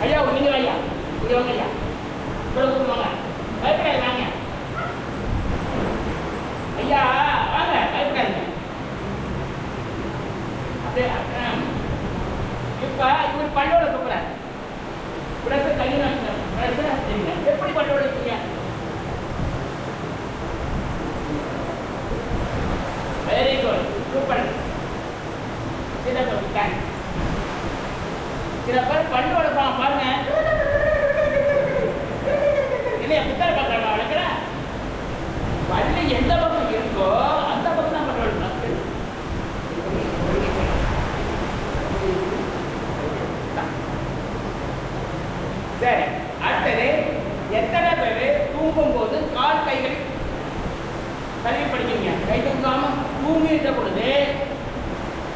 ஐயா நீங்க ஐயா இங்க வாங்க ஐயா இவ்வளவு வாங்க பயப்படாது வாங்க ஐயா வாங்க பயப்படாதீங்க அப்படியே இப்ப இவர் பல்லோட கூப்பிடுறாரு உடனே கல்யாணம் தெரியுங்க எத்தனை பித்தளை வளர்க்குற பல்லு எந்த பக்கம் இருக்கோ அந்த பக்கம் தான் பல்லோட நமக்கு சரி அடுத்தது எத்தனை பேர் தூங்கும் போது கால் கைகளை கழுவி படிக்கிறீங்க கை தூங்காம தூங்கிட்ட பொழுது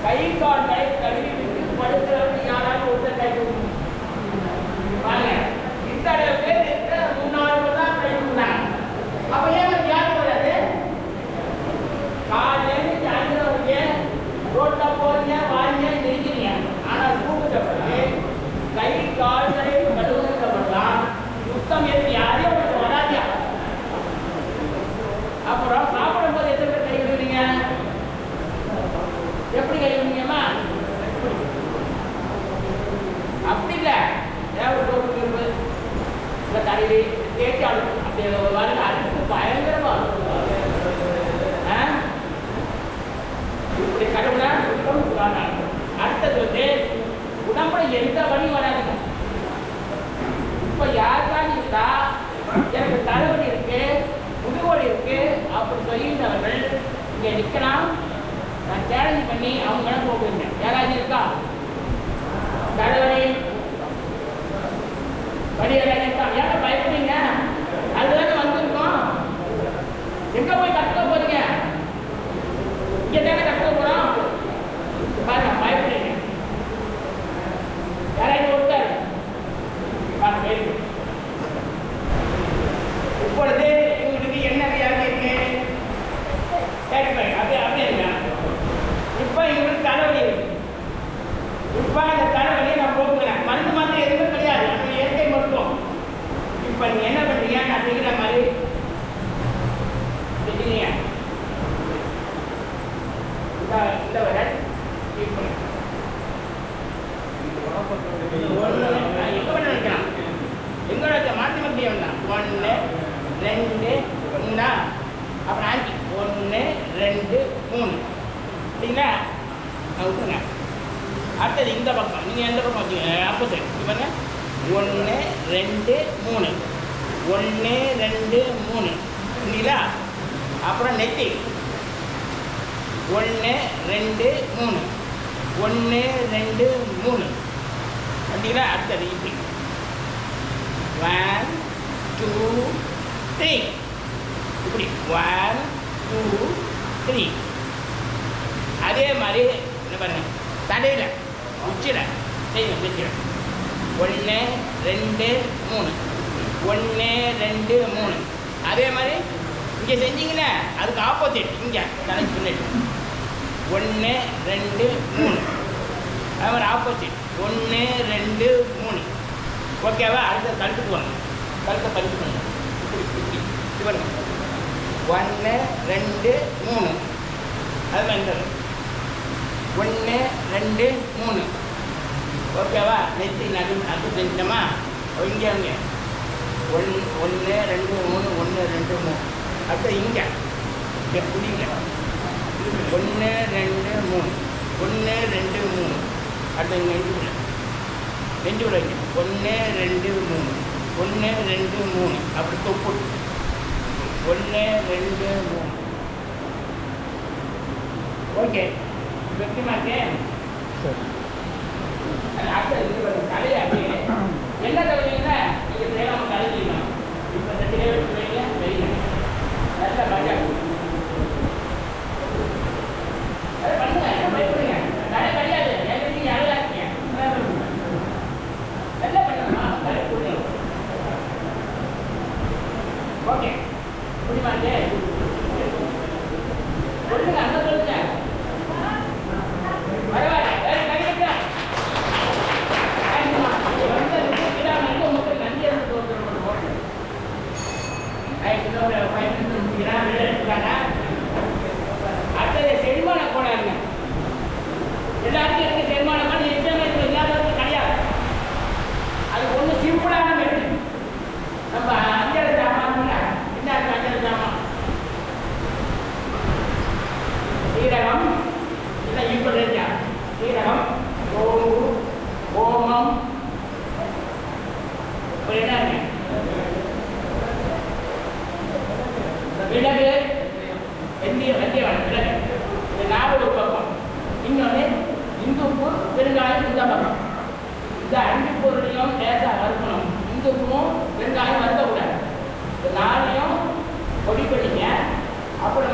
கை கால்களை கழுவி விட்டு படுக்கிறவங்க யாராவது ஒருத்தர் கை தூங்க பாருங்க இங்க நிக்கலாம் நான் சேலஞ்ச் பண்ணி அவங்க மேல போகுங்க யாராவது இருக்கா? தலைவரே. வலி யாராவது இருக்கா ஏன் பயப்படுறீங்க அதுதானே வந்திருக்கோம் எங்க போய் கற்றுக்க போறீங்க இங்க தானே கற்றுக்க போறோம் பாருங்க பயப்படுறீங்க யாராவது ஒருத்தர் பாருங்க very good. இப்பொழுது உங்களுக்கு என்ன வியாதி இருக்கு கேட்பேன் அப்படியே அப்படியே இருங்க இப்ப இவங்களுக்கு தலைவலி இருக்கு இப்ப அந்த தலைவலியை நான் போக்குறேன் மருந்து மாத்திரை எதுவுமே கிடையாது அது இயற்கை மருத்துவம் இப்ப நீங்க என்ன பண்றீங்க நான் செய்கிற மாதிரி செஞ்சீங்க இந்த இந்த விரல் keep பண்ணுங்க. ஒண்ணு, நான் எங்க வேணா நினைக்கலாம். எங்க வேணா நினைக்கலாம். மாத்தி மாத்தி வேண்டாம். ஒன்று ரெண்டு, மூணா? அப்புறம் அஞ்சு. ஒன்று ரெண்டு, மூணு. சரிங்களா? நான் விட்டுருங்க. அடுத்தது இந்த பக்கம் நீங்கள் எந்த பக்கம் வச்சுங்க ஆப்போசிட் பாருங்க ஒன்று ரெண்டு மூணு ஒன்று ரெண்டு மூணு இல்லைங்களா அப்புறம் நெத்தி ஒன்று ரெண்டு மூணு. ஒன்று ரெண்டு மூணு. அப்படிங்களா? அடுத்தது இப்படி. ஒன் டூ த்ரீ இப்படி. ஒன் டூ த்ரீ அதே மாதிரி என்ன பாருங்க. தடையில் உச்சியில் செய்யணும் உச்சியில் ஒன்று ரெண்டு மூணு. ஒன்று ரெண்டு மூணு. அதே மாதிரி இங்கே செஞ்சீங்கன்னா அதுக்கு ஆப்போசிட் இங்கே தலைக்கு பின்னாடி. ஒன்று ரெண்டு மூணு. அது மாதிரி ஆப்போசிட் ஒன்று ரெண்டு மூணு. ஓகேவா அடுத்த கழுத்துக்கு வாங்க கழுத்தை பறிச்சு பண்ணுங்க இப்படி. இப்படி ஒன்று ரெண்டு மூணு. அது மாதிரி ஒன்று ரெண்டு மூணு. ஓகேவா நெத்தி நடு நடு செஞ்சோமா? இங்கே அங்கே ஒன் ஒன்று ரெண்டு மூணு ஒன்று ரெண்டு மூணு. அடுத்த இங்கே. இங்கே புரியுங்க ஒன்று ரெண்டு மூணு. ஒன்று ரெண்டு மூணு. அடுத்து இங்கே நெஞ்சுக்குள்ள நெஞ்சுக்குள்ள வைங்க ஒன்று ரெண்டு மூணு. ஒன்று ரெண்டு மூணு. அப்படி தொப்பு ஒன்று ரெண்டு மூணு. ஓகே. வெற்றிமா இருக்கேன் அடுத்தது இது தலையை அப்படியே என்ன தலைவீங்கன்னா நீங்க தேடாம தலைவீங்க இப்ப வச்சு வைங்க வெளியில நல்ல மஜா விலகு. வெந்திய வெந்தயவன் விலகு. இந்த நாவல் ஒரு பக்கம். இன்னொன்று இந்துப்பு பெருங்காயம் இந்த பக்கம் இந்த அஞ்சு பொருளையும் லேசாக வறுக்கணும். இந்துப்பும் பெருங்காயம் வறுக்கக்கூடாது. இந்த நாளையும் கொடி பண்ணிங்க. அப்புறம்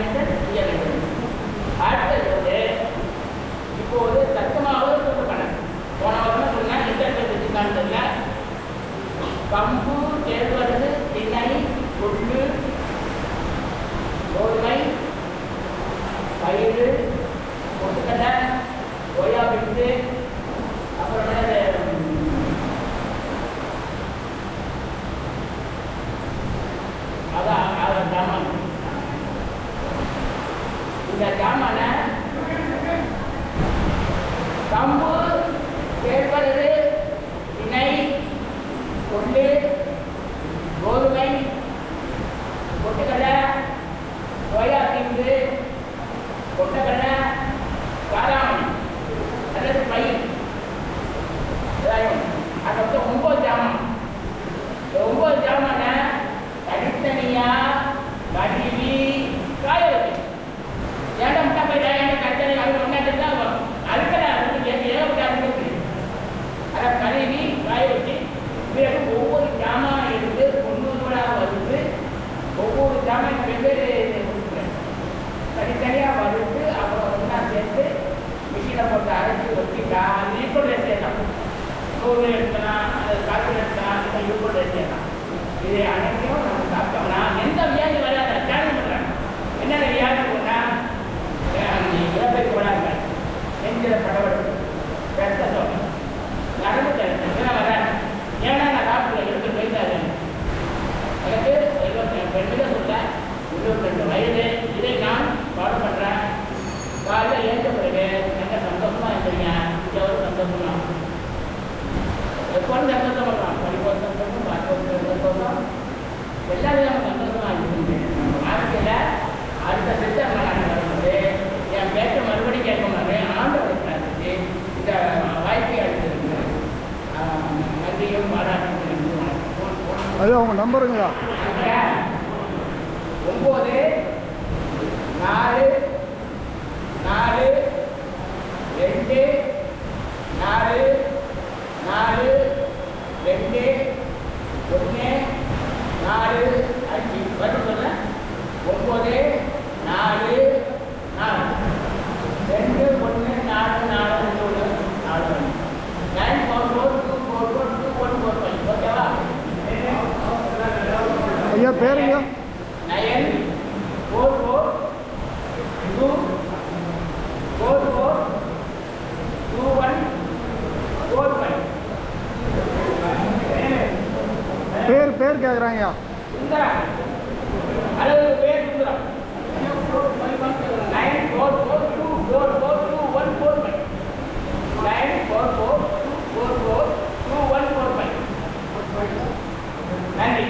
Bryson. அம்பு கேழ்வரகு திணை கொள்ளு கோதுமை கொட்டுக்கடை சோயா பீன்ஸு கொட்டக்கடை காராமணி அல்லது பயிர் பிறகு ஒவ்வொரு ஜாமான் எடுத்து பொண்ணூறாக வகுத்து ஒவ்வொரு ஜாமான் வெவ்வேறு தனித்தனியாக வகுத்து அப்புறம் ஒன்றா சேர்த்து மிஷினில் போட்டு அரைச்சி வச்சுட்டா அது ஈக்குவல் சேர்க்கலாம் நூறு எடுக்கலாம் அது காற்று எடுக்கலாம் இல்லை ஈக்குவல் சேர்க்கலாம் இது அது அவங்க பேருங்க nine four four two four four two one four one பேர் பேர் கேட்குறாங்க அழகு பேர் Sundaram nine four four two four four two one four five nine four four two four four two one four five நன்றி